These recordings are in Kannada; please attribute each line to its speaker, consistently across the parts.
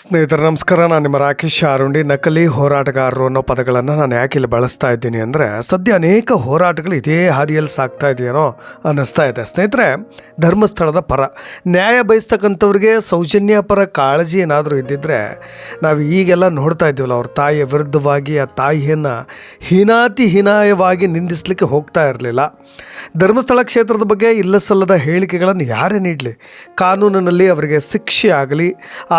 Speaker 1: ಸ್ನೇಹಿತರೆ, ನಮಸ್ಕಾರ. ನಾನು ನಿಮ್ಮ ರಾಕೇಶ್ ಆರುಂಡಿ ನಕಲಿ ಹೋರಾಟಗಾರರು ಅನ್ನೋ ಪದಗಳನ್ನು ನಾನು ಯಾಕೆ ಇಲ್ಲಿ ಬಳಸ್ತಾ ಇದ್ದೀನಿ ಅಂದರೆ, ಸದ್ಯ ಅನೇಕ ಹೋರಾಟಗಳು ಇದೇ ಹಾದಿಯಲ್ಲಿ ಸಾಗ್ತಾ ಇದೆಯೇನೋ ಅನ್ನಿಸ್ತಾ ಇದೆ. ಸ್ನೇಹಿತರೆ, ಧರ್ಮಸ್ಥಳದ ಪರ. ನ್ಯಾಯ ಬಯಸ್ತಕ್ಕಂಥವ್ರಿಗೆ ಸೌಜನ್ಯ ಪರ ಕಾಳಜಿ ಏನಾದರೂ ಇದ್ದಿದ್ದರೆ ನಾವು ಈಗೆಲ್ಲ ನೋಡ್ತಾ ಇದ್ದೀವಲ್ಲ, ಅವ್ರ ತಾಯಿಯ ವಿರುದ್ಧವಾಗಿ, ಆ ತಾಯಿಯನ್ನು ಹೀನಾತಿ ಹೀನಾಯವಾಗಿ ನಿಂದಿಸಲಿಕ್ಕೆ ಹೋಗ್ತಾ ಇರಲಿಲ್ಲ. ಧರ್ಮಸ್ಥಳ ಕ್ಷೇತ್ರದ ಬಗ್ಗೆ ಇಲ್ಲಸಲ್ಲದ ಹೇಳಿಕೆಗಳನ್ನು ಯಾರೇ ನೀಡಲಿ. ಕಾನೂನಿನಲ್ಲಿ ಅವರಿಗೆ ಶಿಕ್ಷೆ ಆಗಲಿ,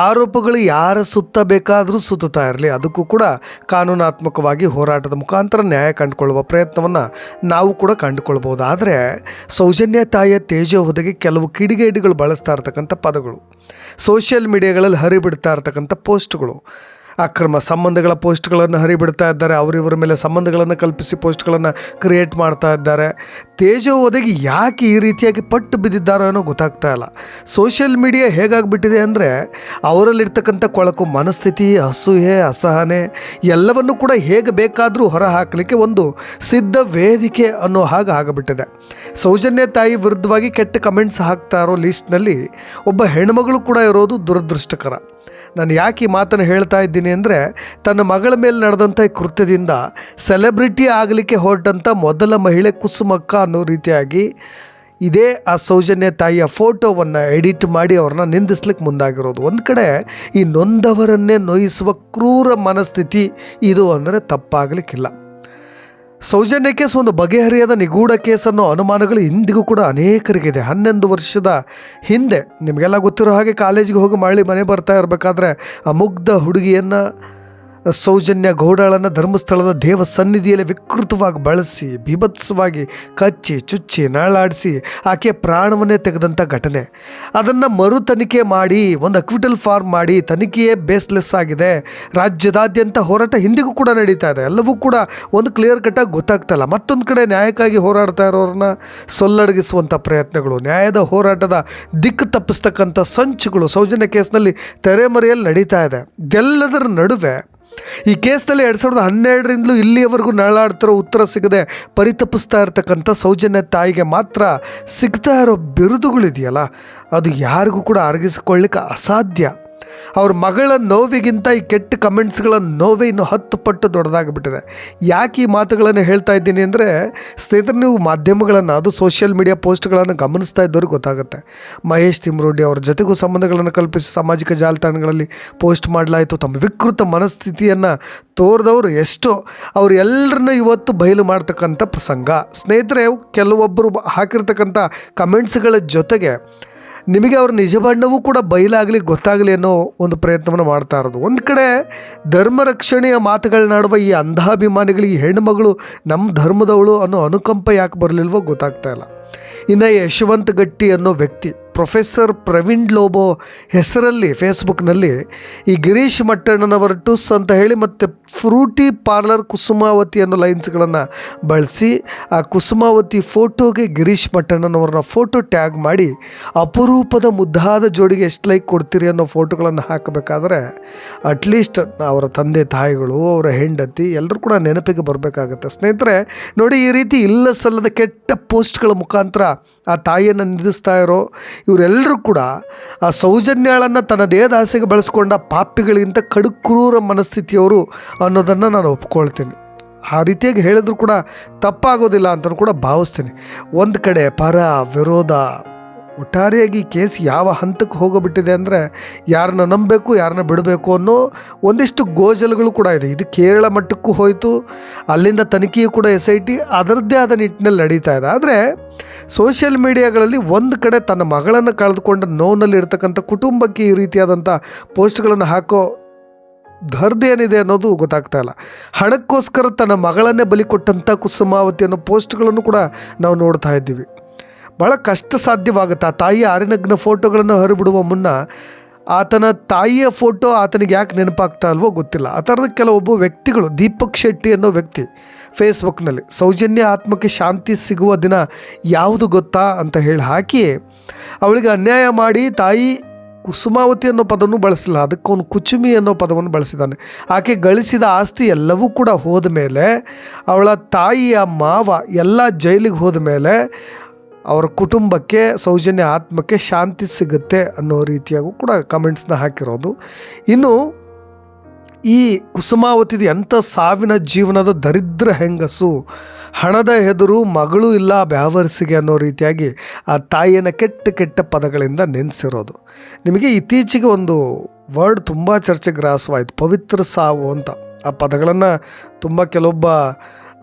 Speaker 1: ಆರೋಪಗಳು ಯಾರ ಸುತ್ತ ಬೇಕಾದರೂ ಸುತ್ತುತ್ತಾ ಇರಲಿ, ಅದಕ್ಕೂ ಕೂಡ ಕಾನೂನಾತ್ಮಕವಾಗಿ ಹೋರಾಟದ ಮುಖಾಂತರ ನ್ಯಾಯ ಕಂಡುಕೊಳ್ಳುವ ಪ್ರಯತ್ನವನ್ನು ನಾವು ಕೂಡ ಕಂಡುಕೊಳ್ಬೋದು ಆದರೆ ಸೌಜನ್ಯ ತಾಯಿಯ ತೇಜ ಕೆಲವು ಕಿಡಿಗೇಡಿಗಳು ಬಳಸ್ತಾ ಇರ್ತಕ್ಕಂಥ ಪದಗಳು, ಸೋಷಿಯಲ್ ಮೀಡಿಯಾಗಳಲ್ಲಿ ಹರಿಬಿಡ್ತಾ ಇರ್ತಕ್ಕಂಥ ಪೋಸ್ಟ್ಗಳು ಅಕ್ರಮ ಸಂಬಂಧಗಳ ಪೋಸ್ಟ್ಗಳನ್ನು ಹರಿಬಿಡ್ತಾ ಇದ್ದಾರೆ. ಅವರಿವರ ಮೇಲೆ ಸಂಬಂಧಗಳನ್ನು ಕಲ್ಪಿಸಿ ಪೋಸ್ಟ್ಗಳನ್ನು ಕ್ರಿಯೇಟ್ ಮಾಡ್ತಾ ಇದ್ದಾರೆ. ತೇಜೋ ಒದಗಿ ಯಾಕೆ ಈ ರೀತಿಯಾಗಿ ಪಟ್ಟು ಬಿದ್ದಿದ್ದಾರೋ ಏನೋ ಗೊತ್ತಾಗ್ತಾ ಇಲ್ಲ. ಸೋಷಿಯಲ್ ಮೀಡಿಯಾ ಹೇಗಾಗ್ಬಿಟ್ಟಿದೆ ಅಂದರೆ ಅವರಲ್ಲಿರ್ತಕ್ಕಂಥ ಕೊಳಕು ಮನಸ್ಥಿತಿ ಅಸೂಹೆ ಅಸಹನೆ ಎಲ್ಲವನ್ನು ಕೂಡ ಹೇಗೆ ಬೇಕಾದರೂ ಹೊರ ಹಾಕಲಿಕ್ಕೆ ಒಂದು ಸಿದ್ಧ ವೇದಿಕೆ ಅನ್ನೋ ಹಾಗೆ ಆಗಿಬಿಟ್ಟಿದೆ. ಸೌಜನ್ಯ ತಾಯಿ ವಿರುದ್ಧವಾಗಿ ಕೆಟ್ಟ ಕಮೆಂಟ್ಸ್ ಹಾಕ್ತಾ ಇರೋ ಲಿಸ್ಟ್ನಲ್ಲಿ ಒಬ್ಬ ಹೆಣ್ಮಗಳು ಕೂಡ ಇರೋದು ದುರದೃಷ್ಟಕರ. ನಾನು ಯಾಕೆ ಈ ಮಾತನ್ನು ಹೇಳ್ತಾ ಇದ್ದೀನಿ ಅಂದರೆ ತನ್ನ ಮಗಳ ಮೇಲೆ ನಡೆದಂಥ ಕೃತ್ಯದಿಂದ ಸೆಲೆಬ್ರಿಟಿ ಆಗಲಿಕ್ಕೆ ಹೊರಟಂಥ ಮೊದಲ ಮಹಿಳೆ ಕುಸುಮಕ್ಕ ಅನ್ನೋ ರೀತಿಯಾಗಿ ಇದೇ ಆ ಸೌಜನ್ಯ ತಾಯಿಯ ಫೋಟೋವನ್ನು ಎಡಿಟ್ ಮಾಡಿ ಅವ್ರನ್ನ ನಿಂದಿಸ್ಲಿಕ್ಕೆ ಮುಂದಾಗಿರೋದು. ಒಂದು ಕಡೆ ಈ ನೊಂದವರನ್ನೇ ನೋಯಿಸುವ ಕ್ರೂರ ಮನಸ್ಥಿತಿ ಇದು ಅಂದರೆ ತಪ್ಪಾಗಲಿಕ್ಕಿಲ್ಲ. ಸೌಜನ್ಯ ಕೇಸ್ ಒಂದು ಬಗೆಹರಿಯದ ನಿಗೂಢ ಕೇಸ್ ಅನ್ನೋ ಅನುಮಾನಗಳು ಇಂದಿಗೂ ಕೂಡ ಅನೇಕರಿಗಿದೆ. ಹನ್ನೊಂದು ವರ್ಷದ ಹಿಂದೆ, ನಿಮಗೆಲ್ಲ ಗೊತ್ತಿರೋ ಹಾಗೆ ಕಾಲೇಜಿಗೆ ಹೋಗಿ ಮರಳಿ ಮನೆ ಬರ್ತಾ ಇರಬೇಕಾದ್ರೆ, ಆ ಮುಗ್ಧ ಹುಡುಗಿಯನ್ನು ಸೌಜನ್ಯ ಗೌಡಳನ್ನು ಧರ್ಮಸ್ಥಳದ ದೇವ ಸನ್ನಿಧಿಯಲ್ಲಿ ವಿಕೃತವಾಗಿ ಬಳಸಿ ಬೀಭತ್ಸವಾಗಿ ಕಚ್ಚಿ, ಚುಚ್ಚಿ, ನಾಳಾಡಿಸಿ ಆಕೆ ಪ್ರಾಣವನ್ನೇ ತೆಗೆದಂಥ ಘಟನೆ. ಅದನ್ನು ಮರು ತನಿಖೆ ಮಾಡಿ, ಒಂದು ಅಕ್ವಿಟಲ್ ಫಾರ್ಮ್ ಮಾಡಿ, ತನಿಖೆಯೇ ಬೇಸ್ಲೆಸ್ ಆಗಿದೆ. ರಾಜ್ಯದಾದ್ಯಂತ ಹೋರಾಟ ಹಿಂದಿಗೂ ಕೂಡ ನಡೀತಾ ಇದೆ. ಎಲ್ಲವೂ ಕೂಡ ಒಂದು ಕ್ಲಿಯರ್ ಕಟ್ಟಾಗಿ ಗೊತ್ತಾಗ್ತಲ್ಲ ಮತ್ತೊಂದು ಕಡೆ ನ್ಯಾಯಕ್ಕಾಗಿ ಹೋರಾಡ್ತಾ ಇರೋರನ್ನ ಸೊಲ್ಲಡಗಿಸುವಂಥ ಪ್ರಯತ್ನಗಳು, ನ್ಯಾಯದ ಹೋರಾಟದ ದಿಕ್ಕು ತಪ್ಪಿಸ್ತಕ್ಕಂಥ ಸಂಚುಗಳು ಸೌಜನ್ಯ ಕೇಸ್ನಲ್ಲಿ ತೆರೆಮರೆಯಲ್ಲಿ ನಡೀತಾ ಇದೆ. ಇದೆಲ್ಲದರ ನಡುವೆ ಈ ಕೇಸ್ನಲ್ಲಿ ಎರಡು ಸಾವಿರದ ಹನ್ನೆರಡರಿಂದಲೂ ಇಲ್ಲಿಯವರೆಗೂ ನರಳಾಡ್ತಿರೋ ಉತ್ತರ ಸಿಗದೆ ಪರಿತಪಿಸ್ತಾ ಇರ್ತಕ್ಕಂಥ ಸೌಜನ್ಯ ತಾಯಿಗೆ ಮಾತ್ರ ಸಿಗ್ತಾ ಇರೋ ಬಿರುದುಗಳಿದೆಯಲ್ಲ? ಅದು ಯಾರಿಗೂ ಕೂಡ ಅರಗಿಸಿಕೊಳ್ಳಿಕ್ಕೆ ಅಸಾಧ್ಯ. ಅವ್ರ ಮಗಳ ನೋವಿಗಿಂತ ಈ ಕೆಟ್ಟ ಕಮೆಂಟ್ಸ್ಗಳ ನೋವೇ ಇನ್ನು ಹತ್ತು ಪಟ್ಟು ದೊಡ್ಡದಾಗಿಬಿಟ್ಟಿದೆ. ಯಾಕೆ ಈ ಮಾತುಗಳನ್ನು ಹೇಳ್ತಾ ಇದ್ದೀನಿ ಅಂದರೆ, ಸ್ನೇಹಿತರೆ, ನೀವು ಮಾಧ್ಯಮಗಳನ್ನು, ಅದು ಸೋಷಿಯಲ್ ಮೀಡಿಯಾ ಪೋಸ್ಟ್ಗಳನ್ನು ಗಮನಿಸ್ತಾ ಇದ್ದವ್ರಿಗೆ ಗೊತ್ತಾಗುತ್ತೆ. ಮಹೇಶ್ ತಿಮ್ರೋಡಿ ಅವ್ರ ಜೊತೆಗೂ ಸಂಬಂಧಗಳನ್ನು ಕಲ್ಪಿಸಿ ಸಾಮಾಜಿಕ ಜಾಲತಾಣಗಳಲ್ಲಿ ಪೋಸ್ಟ್ ಮಾಡಲಾಯಿತು. ತಮ್ಮ ವಿಕೃತ ಮನಸ್ಥಿತಿಯನ್ನು ತೋರಿದವರು ಎಷ್ಟೋ. ಅವ್ರು ಎಲ್ಲರನ್ನೂ ಇವತ್ತು ಬಯಲು ಮಾಡ್ತಕ್ಕಂಥ ಪ್ರಸಂಗ. ಸ್ನೇಹಿತರೆ ಕೆಲವೊಬ್ಬರು ಹಾಕಿರ್ತಕ್ಕಂಥ ಕಮೆಂಟ್ಸ್ಗಳ ಜೊತೆಗೆ ನಿಮಗೆ ಅವ್ರ ನಿಜ ಬಣ್ಣವೂ ಕೂಡ ಬಯಲಾಗಲಿ, ಗೊತ್ತಾಗಲಿ ಅನ್ನೋ ಒಂದು ಪ್ರಯತ್ನವನ್ನು ಮಾಡ್ತಾ ಇರೋದು. ಒಂದು ಕಡೆ ಧರ್ಮ ರಕ್ಷಣೆಯ ಮಾತುಗಳನ್ನಾಡುವ ಈ ಅಂಧಾಭಿಮಾನಿಗಳಿಗೆ ಹೆಣ್ಣುಮಗಳು ನಮ್ಮ ಧರ್ಮದವಳು ಅನ್ನೋ ಅನುಕಂಪ ಯಾಕೆ ಬರಲಿಲ್ವೋ ಗೊತ್ತಾಗ್ತಾ ಇಲ್ಲ. ಇನ್ನು ಯಶವಂತ್ ಗಟ್ಟಿ ಅನ್ನೋ ವ್ಯಕ್ತಿ ಪ್ರೊಫೆಸರ್ ಪ್ರವೀಣ್ ಲೋಬೋ ಹೆಸರಲ್ಲಿ ಫೇಸ್ಬುಕ್ನಲ್ಲಿ ಈ ಗಿರೀಶ್ ಮಟ್ಟಣ್ಣನವರ ಟುಸ್ ಅಂತ ಹೇಳಿ ಮತ್ತು ಫ್ರೂಟಿ ಪಾರ್ಲರ್ ಕುಸುಮಾವತಿ ಅನ್ನೋ ಲೈನ್ಸ್ಗಳನ್ನು ಬಳಸಿ ಆ ಕುಸುಮಾವತಿ ಫೋಟೋಗೆ ಗಿರೀಶ್ ಮಟ್ಟಣ್ಣನವ್ರನ್ನ ಫೋಟೋ ಟ್ಯಾಗ್ ಮಾಡಿ ಅಪರೂಪದ ಮುದ್ದಾದ ಜೋಡಿಗೆ ಎಷ್ಟು ಲೈಕ್ ಕೊಡ್ತೀರಿ ಅನ್ನೋ ಫೋಟೋಗಳನ್ನು ಹಾಕಬೇಕಾದ್ರೆ ಅಟ್ಲೀಸ್ಟ್ ಅವರ ತಂದೆ ತಾಯಿಗಳು, ಅವರ ಹೆಂಡತಿ ಎಲ್ಲರೂ ಕೂಡ ನೆನಪಿಗೆ ಬರಬೇಕಾಗತ್ತೆ. ಸ್ನೇಹಿತರೆ, ನೋಡಿ ಈ ರೀತಿ ಇಲ್ಲ ಸಲ್ಲದ ಕೆಟ್ಟ ಪೋಸ್ಟ್ಗಳ ಮುಖಾಂತರ ಆ ತಾಯಿಯನ್ನು ನಿಂದಿಸ್ತಾ ಇರೋ ಇವರೆಲ್ಲರೂ ಕೂಡ ಆ ಸೌಜನ್ಯಗಳನ್ನು ತನ್ನ ದೇಹದ ಆಸೆಗೆ ಬಳಸ್ಕೊಂಡ ಪಾಪಿಗಳಿಗಿಂತ ಕಡುಕ್ರೂರ ಮನಸ್ಥಿತಿಯವರು ಅನ್ನೋದನ್ನು ನಾನು ಒಪ್ಕೊಳ್ತೀನಿ. ಆ ರೀತಿಯಾಗಿ ಹೇಳಿದ್ರು ಕೂಡ ತಪ್ಪಾಗೋದಿಲ್ಲ ಅಂತಲೂ ಕೂಡ ಭಾವಿಸ್ತೀನಿ. ಒಂದು ಕಡೆ ಪರ ವಿರೋಧ ಒಟ್ಟಾರೆಯಾಗಿ ಕೇಸ್ ಯಾವ ಹಂತಕ್ಕೆ ಹೋಗೋಬಿಟ್ಟಿದೆ ಅಂದರೆ ಯಾರನ್ನ ನಂಬಬೇಕು, ಯಾರನ್ನ ಬಿಡಬೇಕು ಅನ್ನೋ ಒಂದಿಷ್ಟು ಗೋಜಲುಗಳು ಕೂಡ ಇದೆ. ಇದು ಕೇರಳ ಮಟ್ಟಕ್ಕೂ ಹೋಯಿತು, ಅಲ್ಲಿಂದ ತನಿಖೆಯೂ ಕೂಡ ಎಸ್ ಐ ಟಿ ಅದರದ್ದೇ ಆದ ನಿಟ್ಟಿನಲ್ಲಿ ನಡೀತಾ ಇದೆ. ಆದರೆ ಸೋಷಿಯಲ್ ಮೀಡಿಯಾಗಳಲ್ಲಿ ಒಂದು ಕಡೆ ತನ್ನ ಮಗಳನ್ನು ಕಳೆದುಕೊಂಡ ನೋವಿನಲ್ಲಿ ಇರ್ತಕ್ಕಂಥ ಕುಟುಂಬಕ್ಕೆ ಈ ರೀತಿಯಾದಂಥ ಪೋಸ್ಟ್ಗಳನ್ನು ಹಾಕೋ ಧರ್ದ ಏನಿದೆ ಅನ್ನೋದು ಗೊತ್ತಾಗ್ತಾ ಇಲ್ಲ. ಹಣಕ್ಕೋಸ್ಕರ ತನ್ನ ಮಗಳನ್ನೇ ಬಲಿ ಕೊಟ್ಟಂಥ ಕುಸುಮಾವತಿ ಅನ್ನೋ ಪೋಸ್ಟ್ಗಳನ್ನು ಕೂಡ ನಾವು ನೋಡ್ತಾ ಇದ್ದೀವಿ. ಭಾಳ ಕಷ್ಟ ಸಾಧ್ಯವಾಗುತ್ತೆ ಆ ತಾಯಿಯ ಅರೆನಗ್ನ ಫೋಟೋಗಳನ್ನು ಹೊರಬಿಡುವ ಮುನ್ನ ಆತನ ತಾಯಿಯ ಫೋಟೋ ಆತನಿಗೆ ಯಾಕೆ ನೆನಪಾಗ್ತಾ ಅಲ್ವೋ ಗೊತ್ತಿಲ್ಲ. ಆ ಥರದ ಕೆಲವೊಬ್ಬ ವ್ಯಕ್ತಿಗಳು, ದೀಪಕ್ ಶೆಟ್ಟಿ ಅನ್ನೋ ವ್ಯಕ್ತಿ ಫೇಸ್ಬುಕ್ನಲ್ಲಿ, ಸೌಜನ್ಯ ಆತ್ಮಕ್ಕೆ ಶಾಂತಿ ಸಿಗುವ ದಿನ ಯಾವುದು ಗೊತ್ತಾ ಅಂತ ಹೇಳಿ ಹಾಕಿ ಅವಳಿಗೆ ಅನ್ಯಾಯ ಮಾಡಿ ತಾಯಿ ಕುಸುಮಾವತಿ ಅನ್ನೋ ಪದವನ್ನು ಬಳಸಿಲ್ಲ ಅದಕ್ಕೆ ಅವನು ಕುಚುಮಿ ಅನ್ನೋ ಪದವನ್ನು ಬಳಸಿದ್ದಾನೆ. ಆಕೆ ಗಳಿಸಿದ ಆಸ್ತಿ ಎಲ್ಲವೂ ಕೂಡ ಹೋದ ಮೇಲೆ ಅವಳ ತಾಯಿಯ ಮಾವ ಎಲ್ಲ ಜೈಲಿಗೆ ಹೋದ ಮೇಲೆ ಅವರ ಕುಟುಂಬಕ್ಕೆ, ಸೌಜನ್ಯ ಆತ್ಮಕ್ಕೆ ಶಾಂತಿ ಸಿಗುತ್ತೆ ಅನ್ನೋ ರೀತಿಯಾಗೂ ಕೂಡ ಕಮೆಂಟ್ಸ್ನ ಹಾಕಿರೋದು. ಇನ್ನು ಈ ಕುಸುಮಾವತಿದು ಎಂಥ ಸಾವಿನ ಜೀವನದ ದರಿದ್ರ ಹೆಂಗಸು, ಹಣದ ಹೆದರು, ಮಗಳು ಇಲ್ಲ ಬ್ಯಾವರ್ಸಿಗೆ ಅನ್ನೋ ರೀತಿಯಾಗಿ ಆ ತಾಯಿಯನ್ನು ಕೆಟ್ಟ ಕೆಟ್ಟ ಪದಗಳಿಂದ ನೆನೆಸಿರೋದು. ನಿಮಗೆ ಇತ್ತೀಚೆಗೆ ಒಂದು ವರ್ಡ್ ತುಂಬ ಚರ್ಚೆಗೆ ಗ್ರಾಸವಾಯಿತು, ಪವಿತ್ರ ಸಾವು ಅಂತ. ಆ ಪದಗಳನ್ನು ತುಂಬ ಕೆಲವೊಬ್ಬ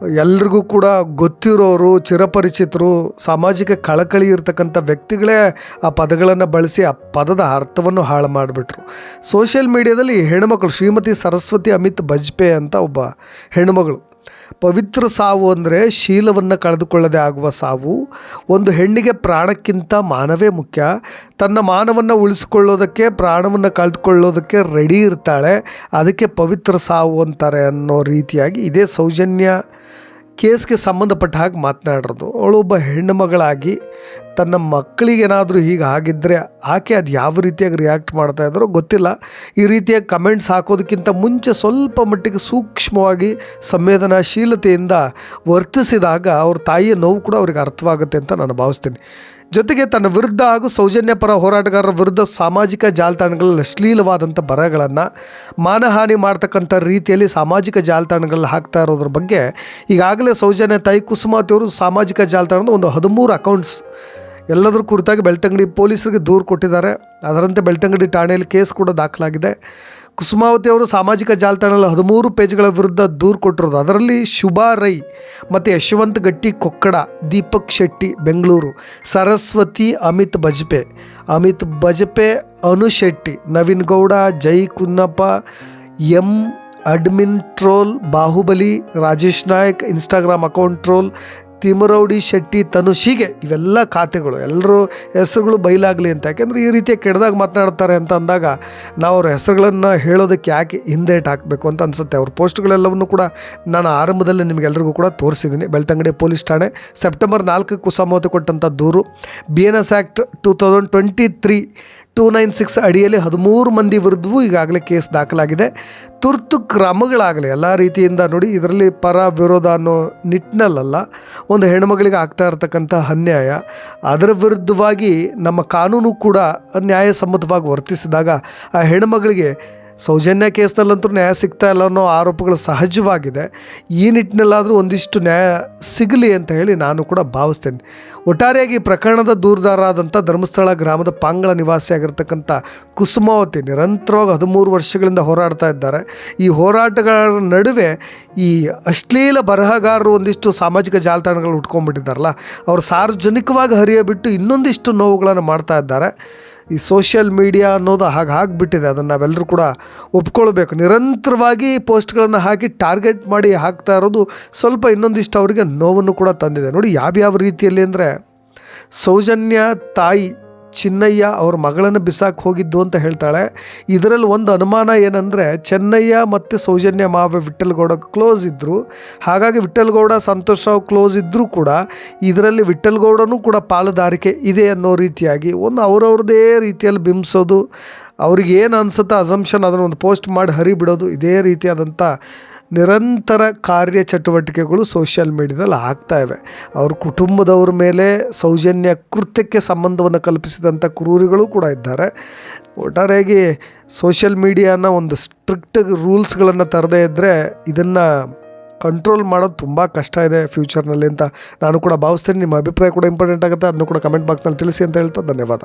Speaker 1: ಎಲ್ರಿಗೂ ಕೂಡ ಗೊತ್ತಿರೋರು, ಚಿರಪರಿಚಿತರು, ಸಾಮಾಜಿಕ ಕಳಕಳಿ ಇರ್ತಕ್ಕಂಥ ವ್ಯಕ್ತಿಗಳೇ ಆ ಪದಗಳನ್ನು ಬಳಸಿ ಆ ಪದದ ಅರ್ಥವನ್ನು ಹಾಳು ಮಾಡಿಬಿಟ್ರು. ಸೋಷಿಯಲ್ ಮೀಡಿಯಾದಲ್ಲಿ ಹೆಣ್ಮಕ್ಳು ಶ್ರೀಮತಿ ಸರಸ್ವತಿ ಅಮಿತ್ ಬಜ್ಪೆ ಅಂತ ಒಬ್ಬ ಹೆಣ್ಮಗಳು ಪವಿತ್ರ ಸಾವು ಅಂದರೆ ಶೀಲವನ್ನು ಕಳೆದುಕೊಳ್ಳದೆ ಆಗುವ ಸಾವು. ಒಂದು ಹೆಣ್ಣಿಗೆ ಪ್ರಾಣಕ್ಕಿಂತ ಮಾನವೇ ಮುಖ್ಯ. ತನ್ನ ಮಾನವನ್ನು ಉಳಿಸ್ಕೊಳ್ಳೋದಕ್ಕೆ, ಪ್ರಾಣವನ್ನು ಕಳೆದುಕೊಳ್ಳೋದಕ್ಕೆ ರೆಡಿ ಇರ್ತಾಳೆ. ಅದಕ್ಕೆ ಪವಿತ್ರ ಸಾವು ಅಂತಾರೆ ಅನ್ನೋ ರೀತಿಯಾಗಿ ಇದೇ ಸೌಜನ್ಯ ಕೇಸ್ಗೆ ಸಂಬಂಧಪಟ್ಟ ಹಾಗೆ ಮಾತನಾಡಿರೋದು. ಅವಳು ಒಬ್ಬ ಹೆಣ್ಣು ಮಗಳಾಗಿ ತನ್ನ ಮಕ್ಕಳಿಗೇನಾದರೂ ಹೀಗೆ ಆಗಿದ್ದರೆ ಆಕೆ ಅದು ಯಾವ ರೀತಿಯಾಗಿ ರಿಯಾಕ್ಟ್ ಮಾಡ್ತಾ ಇದ್ದಾರೋ ಗೊತ್ತಿಲ್ಲ. ಈ ರೀತಿಯಾಗಿ ಕಮೆಂಟ್ಸ್ ಹಾಕೋದಕ್ಕಿಂತ ಮುಂಚೆ ಸ್ವಲ್ಪ ಮಟ್ಟಿಗೆ ಸೂಕ್ಷ್ಮವಾಗಿ ಸಂವೇದನಾಶೀಲತೆಯಿಂದ ವರ್ತಿಸಿದಾಗ ಅವ್ರ ತಾಯಿಯ ನೋವು ಕೂಡ ಅವ್ರಿಗೆ ಅರ್ಥವಾಗುತ್ತೆ ಅಂತ ನಾನು ಭಾವಿಸ್ತೀನಿ. ಜೊತೆಗೆ ತನ್ನ ವಿರುದ್ಧ ಹಾಗೂ ಸೌಜನ್ಯ ಪರ ಹೋರಾಟಗಾರರ ವಿರುದ್ಧ ಸಾಮಾಜಿಕ ಜಾಲತಾಣಗಳಲ್ಲಿ ಅಶ್ಲೀಲವಾದಂಥ ಬರಹಗಳನ್ನು ಮಾನಹಾನಿ ಮಾಡ್ತಕ್ಕಂಥ ರೀತಿಯಲ್ಲಿ ಸಾಮಾಜಿಕ ಜಾಲತಾಣಗಳಲ್ಲಿ ಹಾಕ್ತಾ ಇರೋದ್ರ ಬಗ್ಗೆ ಈಗಾಗಲೇ ಸೌಜನ್ಯ ತಾಯಿ ಕುಸುಮಾವತಿ ಅವರು ಸಾಮಾಜಿಕ ಜಾಲತಾಣದ ಒಂದು ಹದಿಮೂರು ಅಕೌಂಟ್ಸ್ ಎಲ್ಲದರ ಕುರಿತಾಗಿ ಬೆಳ್ತಂಗಡಿ ಪೊಲೀಸರಿಗೆ ದೂರು ಕೊಟ್ಟಿದ್ದಾರೆ. ಅದರಂತೆ ಬೆಳ್ತಂಗಡಿ ಠಾಣೆಯಲ್ಲಿ ಕೇಸ್ ಕೂಡ ದಾಖಲಾಗಿದೆ. ಕುಸುಮಾವತಿ ಅವರು ಸಾಮಾಜಿಕ ಜಾಲತಾಣದಲ್ಲಿ ಹದಿಮೂರು ಪೇಜ್ಗಳ ವಿರುದ್ಧ ದೂರು ಕೊಟ್ಟಿರೋದು. ಅದರಲ್ಲಿ ಶುಭಾ ರೈ ಮತ್ತು Yashwant Gatti Kokkada, Deepak Shetty, Bengaluru. Saraswati, Amit Bajpe. Amit Bajpe, Anu Shetty, Naveen Gowda, Jai Kunnappa, M admin troll, Baahubali, Rajesh Nayak, Instagram account troll Thimarodi, Shetty, Tanush ಹೀಗೆ ಇವೆಲ್ಲ ಖಾತೆಗಳು. ಎಲ್ಲರೂ ಹೆಸರುಗಳು ಬಯಲಾಗಲಿ ಅಂತ. ಯಾಕೆಂದರೆ ಈ ರೀತಿಯ ಕೆಡ್ದಾಗ ಮಾತನಾಡ್ತಾರೆ ಅಂತ ಅಂದಾಗ ನಾವು ಅವ್ರ ಹೆಸರುಗಳನ್ನು ಹೇಳೋದಕ್ಕೆ ಯಾಕೆ ಹಿಂದೇಟ್ ಹಾಕಬೇಕು ಅಂತ ಅನಿಸುತ್ತೆ. ಅವ್ರ ಪೋಸ್ಟ್ಗಳೆಲ್ಲವನ್ನು ಕೂಡ ನಾನು ಆರಂಭದಲ್ಲಿ ನಿಮಗೆಲ್ಲರಿಗೂ ಕೂಡ ತೋರಿಸಿದ್ದೀನಿ. ಬೆಳ್ತಂಗಡಿ ಪೊಲೀಸ್ ಠಾಣೆ ಸೆಪ್ಟೆಂಬರ್ ನಾಲ್ಕಕ್ಕೂ ಸಮ್ಮತಿ ಕೊಟ್ಟಂಥ ದೂರು. B N S act two thousand twenty three two nine six ಅಡಿಯಲ್ಲಿ ಹದಿಮೂರು ಮಂದಿ ವಿರುದ್ಧವೂ ಈಗಾಗಲೇ ಕೇಸ್ ದಾಖಲಾಗಿದೆ. ತುರ್ತು ಕ್ರಮಗಳಾಗಲಿ, ಎಲ್ಲ ರೀತಿಯಿಂದ ನೋಡಿ, ಇದರಲ್ಲಿ ಪರ ವಿರೋಧ ಅನ್ನೋ ನಿಟ್ಟಿನಲ್ಲ ಒಂದು ಹೆಣ್ಮಗಳಿಗೆ ಆಗ್ತಾ ಇರತಕ್ಕಂಥ ಅನ್ಯಾಯ. ಅದರ ವಿರುದ್ಧವಾಗಿ ನಮ್ಮ ಕಾನೂನು ಕೂಡ ನ್ಯಾಯಸಮ್ಮತವಾಗಿ ವರ್ತಿಸಿದಾಗ ಆ ಹೆಣ್ಮಗಳಿಗೆ ಸೌಜನ್ಯ ಕೇಸ್ನಲ್ಲಂತೂ ನ್ಯಾಯ ಸಿಗ್ತಾ ಇಲ್ಲ ಅನ್ನೋ ಆರೋಪಗಳು ಸಹಜವಾಗಿದೆ. ಈ ನಿಟ್ಟಿನಲ್ಲಾದರೂ ಒಂದಿಷ್ಟು ನ್ಯಾಯ ಸಿಗಲಿ ಅಂತ ಹೇಳಿ ನಾನು ಕೂಡ ಭಾವಿಸ್ತೇನೆ. ಒಟ್ಟಾರೆಯಾಗಿ ಪ್ರಕರಣದ ದೂರದಾರಾದಂಥ ಧರ್ಮಸ್ಥಳ ಗ್ರಾಮದ ಪಾಂಗಳ ನಿವಾಸಿಯಾಗಿರ್ತಕ್ಕಂಥ ಕುಸುಮಾವತಿ ನಿರಂತರವಾಗಿ ಹದಿಮೂರು ವರ್ಷಗಳಿಂದ ಹೋರಾಡ್ತಾ ಇದ್ದಾರೆ. ಈ ಹೋರಾಟಗಳ ನಡುವೆ ಈ ಅಶ್ಲೀಲ ಬರಹಗಾರರು ಒಂದಿಷ್ಟು ಸಾಮಾಜಿಕ ಜಾಲತಾಣಗಳು ಉಟ್ಕೊಂಡ್ಬಿಟ್ಟಿದ್ದಾರಲ್ಲ, ಅವರು ಸಾರ್ವಜನಿಕವಾಗಿ ಹರಿಯಬಿಟ್ಟು ಇನ್ನೊಂದಿಷ್ಟು ನೋವುಗಳನ್ನು ಮಾಡ್ತಾ ಇದ್ದಾರೆ. ಈ ಸೋಷಿಯಲ್ ಮೀಡಿಯಾ ಅನ್ನೋದು ಹಾಗೆ ಆಗಿಬಿಟ್ಟಿದೆ. ಅದನ್ನು ನಾವೆಲ್ಲರೂ ಕೂಡ ಒಪ್ಕೊಳ್ಬೇಕು. ನಿರಂತರವಾಗಿ ಪೋಸ್ಟ್ಗಳನ್ನು ಹಾಕಿ ಟಾರ್ಗೆಟ್ ಮಾಡಿ ಹಾಕ್ತಾ ಇರೋದು ಸ್ವಲ್ಪ ಇನ್ನೊಂದಿಷ್ಟು ಅವರಿಗೆ ನೋವನ್ನು ಕೂಡ ತಂದಿದೆ. ನೋಡಿ, ಯಾವ್ಯಾವ ರೀತಿಯಲ್ಲಿ ಅಂದರೆ ಸೌಜನ್ಯ ತಾಯಿ ಚಿನ್ನಯ್ಯ ಅವ್ರ ಮಗಳನ್ನು ಬಿಸಾಕ್ ಹೋಗಿದ್ದು ಅಂತ ಹೇಳ್ತಾಳೆ. ಇದರಲ್ಲಿ ಒಂದು ಅನುಮಾನ ಏನಂದರೆ ಚೆನ್ನಯ್ಯ ಮತ್ತು ಸೌಜನ್ಯ ಮಾವ ವಿಠಲ್ಗೌಡ ಕ್ಲೋಸ್ ಇದ್ದರು ಹಾಗಾಗಿ ವಿಠಲ್ಗೌಡ ಸಂತೋಷ್ ರಾವ್ ಕ್ಲೋಸ್ ಇದ್ದರೂ ಕೂಡ ಇದರಲ್ಲಿ ವಿಠ್ಠಲಗೌಡನೂ ಕೂಡ ಪಾಲುದಾರಿಕೆ ಇದೆ ಅನ್ನೋ ರೀತಿಯಾಗಿ ಒಂದು ಅವ್ರವ್ರದ್ದೇ ರೀತಿಯಲ್ಲಿ ಬಿಂಬಿಸೋದು ಅವ್ರಿಗೆ ಏನು ಅನ್ಸುತ್ತೆ ಅಸಂಪ್ಷನ್ ಅದನ್ನು ಒಂದು ಪೋಸ್ಟ್ ಮಾಡಿ ಹರಿಬಿಡೋದು ಇದೇ ರೀತಿಯಾದಂಥ ನಿರಂತರ ಕಾರ್ಯ ಚಟುವಟಿಕೆಗಳು ಸೋಷಿಯಲ್ ಮೀಡಿಯಾದಲ್ಲಿ ಆಗ್ತಾ ಇವೆ. ಅವ್ರ ಕುಟುಂಬದವ್ರ ಮೇಲೆ ಸೌಜನ್ಯ ಕೃತ್ಯಕ್ಕೆ ಸಂಬಂಧವನ್ನು ಕಲ್ಪಿಸಿದಂಥ ಕ್ರೂರಿಗಳು ಕೂಡ ಇದ್ದಾರೆ. ಒಟ್ಟಾರೆಯಾಗಿ ಸೋಷಿಯಲ್ ಮೀಡಿಯಾನ ಒಂದು ಸ್ಟ್ರಿಕ್ಟ್ ರೂಲ್ಸ್ಗಳನ್ನು ತರದೇ ಇದ್ದರೆ ಇದನ್ನು ಕಂಟ್ರೋಲ್ ಮಾಡೋದು ತುಂಬ ಕಷ್ಟ ಇದೆ ಫ್ಯೂಚರ್ನಲ್ಲಿ ಅಂತ ನಾನು ಕೂಡ ಭಾವಿಸ್ತೀನಿ. ನಿಮ್ಮ ಅಭಿಪ್ರಾಯ ಕೂಡ ಇಂಪಾರ್ಟೆಂಟ್ ಆಗುತ್ತೆ. ಅದನ್ನು ಕೂಡ ಕಮೆಂಟ್ ಬಾಕ್ಸ್ನಲ್ಲಿ ತಿಳಿಸಿ ಅಂತ ಹೇಳ್ತಾ ಧನ್ಯವಾದ.